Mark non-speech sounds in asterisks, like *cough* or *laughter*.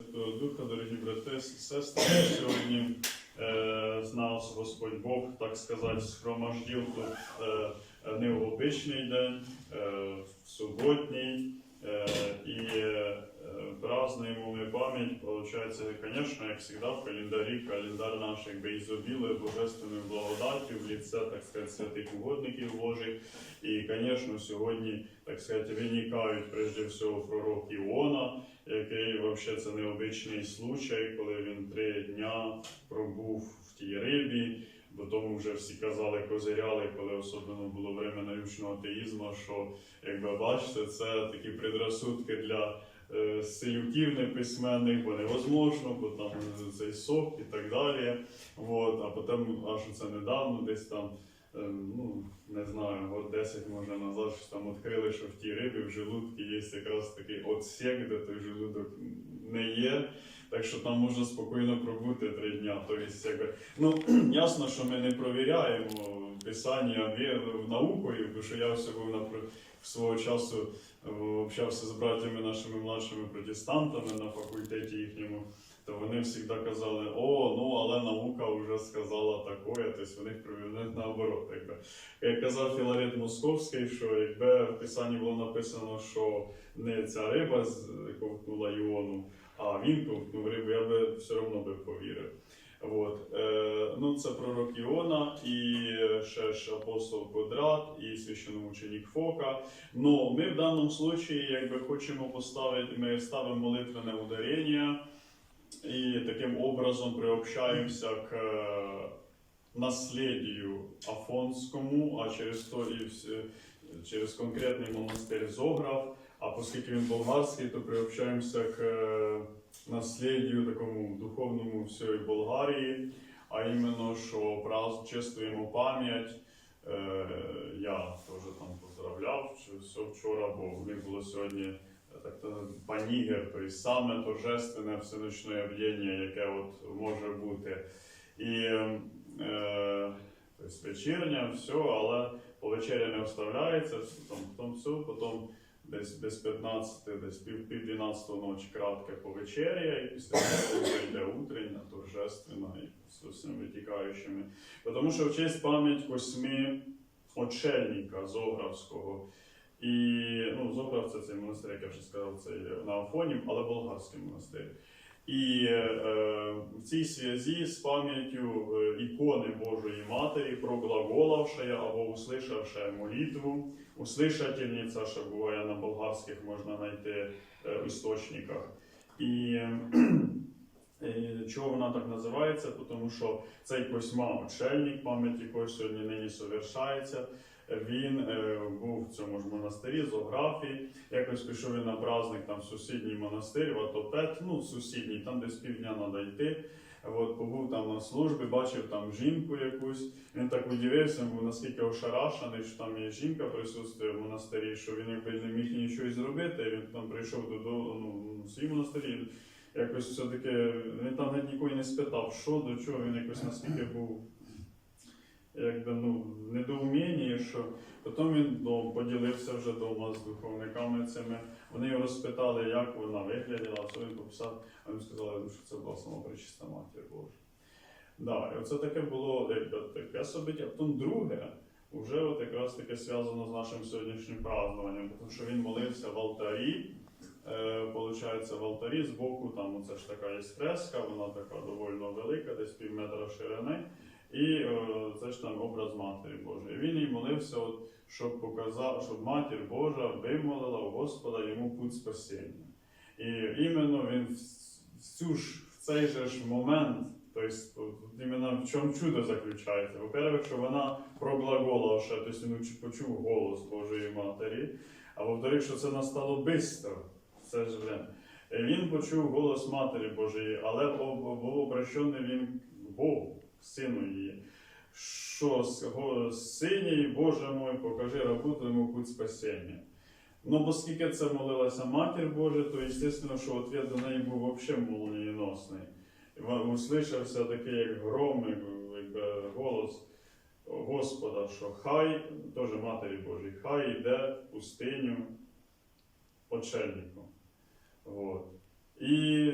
Святого Духа, дорогі брати, і сестри, сьогодні е, з нас Господь Бог, так сказати, схромождив тут е, не в обичний день, е, в суботній, е, і е, празднуємо ми пам'ять, получается, конечно, як всегда, в календарі, календар наш якби ізобілує божественною благодаттю в ліце, так сказати, святих угодників Божих. І, звісно, сьогодні, так сказати, виникають прежде всього пророк Іона, який взагалі це необичний случай, коли він три дня пробув в тій рибі. Бо тому вже всі казали, козиряли, коли особливо було время научного атеїзму, що якби бачите, це такі предрассудки для е, селюків неписьменних, бо невозможно, бо там цей сок і так далі. Вот. А потім, аж це недавно, десь там, е, ну не знаю, год 10 може назад, що там відкрили, що в тій рибі в желудці є якраз такий отсек, де той желудок не є. Так що там можна спокійно пробути три дня. Тобто, якби, ну, *clears throat* ясно, що ми не провіряємо писання наукою, бо що я все був свого часу е, общався з братями нашими младшими протестантами на факультеті вони завжди казали, о, ну але наука вже сказала таке, тобто вони провели наоборот. Якби. Як казав Філарет Московський, що якби в писанні було написано, що не ця риба ковтнула Іону, а він ковтнув рибу, я би все одно би повірив. От. Е, ну, це пророк Іона, і ще ж апостол Квадрат, і священноученик Фока. Ну, ми в даному случаї якби хочемо поставити, ми ставимо молитвене ударення і таким образом приобщаємося к е, наслідію Афонському, а через то і через конкретний монастир Зограф. А оскільки він болгарський, то приобщаємося к е, наслідію такому духовному всієї Болгарії, а іменно, що праз чествуємо пам'ять. Е, я теж там поздравляв все вчора, бо в них було сьогодні е, так то панігер, тобто саме торжественне всеночне об'єднання, яке от може бути. І е, тобто вечірня, все, але по вечері не оставляється, там, потім все, потім десь без 15, десь пів, пів 12 ночі кратке повечеря, і після цього вже йде утрення, торжественна і з усім витікаючими. Тому що в честь пам'ять восьми очельника Зографського. І ну, це цей монастир, як я вже сказав, це на Афоні, але болгарський монастир. І е, в цій зв'язі з пам'яттю е, ікони Божої Матері, проглаголавшая або услышавшая молитву, услышательниця, що буває на болгарських, можна знайти е, в істочниках. І е, чого вона так називається? Тому що цей письма очельник, пам'ять якого сьогодні нині совершається. Він е, був в цьому ж монастирі, Зографі. Якось пішов він на праздник там в сусідній монастир, в Атопет, ну сусідній, там десь півдня треба йти. От, побув там на службі, бачив там жінку якусь. Він так удивився, був наскільки ошарашений, що там є жінка присутствує в монастирі, що він якби не міг нічого зробити. Він там прийшов додому ну, в свій монастирі. Якось все-таки він там геть нікого не спитав, що до чого, він якось наскільки був якби ну що потім він ну, поділився вже вдома з духовниками цими. Вони його розпитали, як вона виглядала, що він пописав, а він сказали, ну, що це була сама пречиста матір Божа. Да, і оце таке було таке собиття. Потім друге, вже от якраз таке зв'язано з нашим сьогоднішнім празднуванням, тому що він молився в алтарі. Е, Получається, в алтарі збоку там оце ж така є фреска, вона така доволі велика, десь пів метра ширини. І е, це ж там образ Матері Божої. Він їй молився, от, щоб показав, щоб Матір Божа вимолила у Господа йому путь спасіння. І іменно він в в цю ж в цей же ж момент, тобто іменно в чому чудо заключається. Во-первых, що вона проглагола, ще, тобто він почув голос Божої Матері, а во-вторых, що це настало бистро. Це ж. Е, Він почув голос Матері Божої, але був обращений він Богу, сину її. Що сині, Боже мой, покажи рабу твоєму путь спасіння. Ну, оскільки це молилася Матір Божа, то звісно, що ответ до неї був взагалі молнієносний. Услышався такий, як гром, як, якби голос Господа, що хай, теж Матері Божій, хай йде в пустиню. Вот. І